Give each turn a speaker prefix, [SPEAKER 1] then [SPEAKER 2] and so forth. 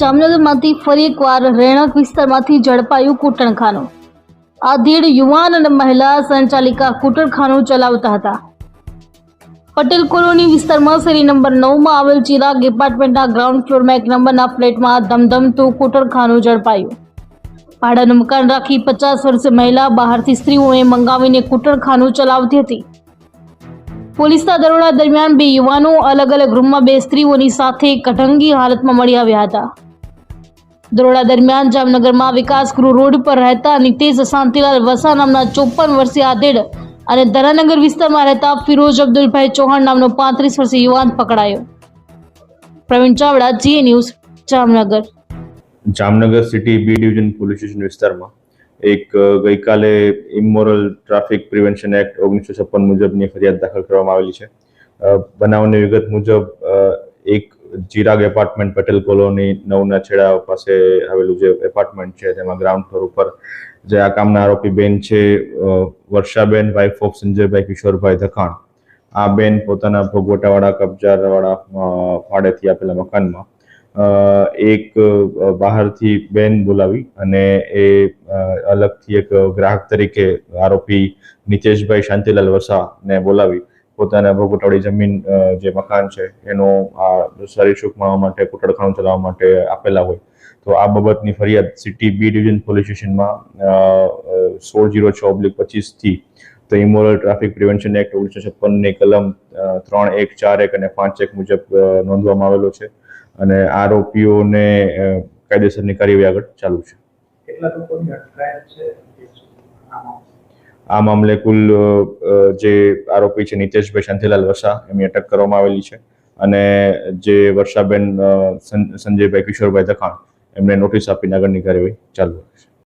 [SPEAKER 1] જામનગરમાંથી ફરી એકવાર રહેણાંક વિસ્તારમાંથી ઝડપાયું કૂટણખાનું. આધેડ યુવાન અને મહિલા સંચાલિકા કૂટણખાનું ચલાવતા હતા. પટેલ કોલોની વિસ્તારમાં શેરી નંબર નવમાં આવેલ ચિરાગ એપાર્ટમેન્ટના ગ્રાઉન્ડ ફ્લોરમાં એક નંબરના ફ્લેટમાં ધમધમતું કૂટણખાનું ઝડપાયું. ભાડાનું મકાન રાખી પચાસ વર્ષે મહિલા બહારથી સ્ત્રીઓને મંગાવીને કૂટણખાનું ચલાવતી હતી. પોલીસના દરોડા દરમિયાન બે યુવાનો અલગ અલગ રૂમમાં બે સ્ત્રીઓની સાથે કઢંગી હાલતમાં મળી આવ્યા હતા. દરોડા દરમિયાન જામનગરમાં વિકાસગૃહ રોડ પર રહેતા નિતેશ શાંતિલાલ વસા નામના ચોપન વર્ષીય આધેડ અને ધરાનગર વિસ્તારમાં રહેતા ફિરોજ અબ્દુલભાઈ ચૌહાણ નામનો પાંત્રીસ વર્ષીય યુવાન પકડાયો. પ્રવીણ ચાવડા જીએ news, Jamnagar.
[SPEAKER 2] Jamnagar city B division police station વિસ્તારમાં એક ગઈકાલે ઇમોરલ ટ્રાફિક પ્રિવેન્શન એક્ટ ઓગણીસો છપ્પન મુજબની ફરિયાદ દાખલ કરવામાં આવેલી છે. બનાવની વિગત મુજબ એક ચિરાગ એપાર્ટમેન્ટ પટેલ કોલોની નવના છેડા પાસે આવેલું જે એપાર્ટમેન્ટ છે, તેમાં ગ્રાઉન્ડ ફ્લોર ઉપર જે આ કામના આરોપી બેન છે વર્ષાબેન વાઇફ ઓફ સંજયભાઈ કિશોરભાઈ ધખાણ. આ બેન પોતાના ભોગવટાવાળા, કબજાવાળા ભાડેથી આપેલા મકાનમાં એક બહારથી બેન બોલાવી અને એ અલગથી એક ગ્રાહક તરીકે આરોપી નિતેશભાઈ શાંતિલાલ વસાને બોલાવી. પોતાના ભોગવટાવાળી જમીન જે મકાન છે, એનો આ શરીર સૂકમાવા માટે કુટડખાણું ચલાવવા માટે આપેલા હોય. તો આ બાબતની ફરિયાદ સિટી બી ડિવિઝન પોલીસ સ્ટેશનમાં સોળ જીરો છ ઓબ્લિક પચીસથી તો ઇમોરલ ટ્રાફિક પ્રિવેન્શન એક્ટ ઓગણીસો છપ્પનની કલમ ત્રણ એક ચાર એક અને પાંચ એક મુજબ નોંધવામાં આવેલો છે. અને આરોપીઓને કાયદેસરની કાર્યવાહી આગળ ચાલુ છે. આ મામલે કુલ જે આરોપી છે નિતેશભાઈ શાંતિલાલ વસા એમની અટક કરવામાં આવેલી છે. અને જે વર્ષાબેન સંજયભાઈ કિશોરભાઈ દખાણ એમને નોટિસ આપીને આગળની કાર્યવાહી ચાલુ છે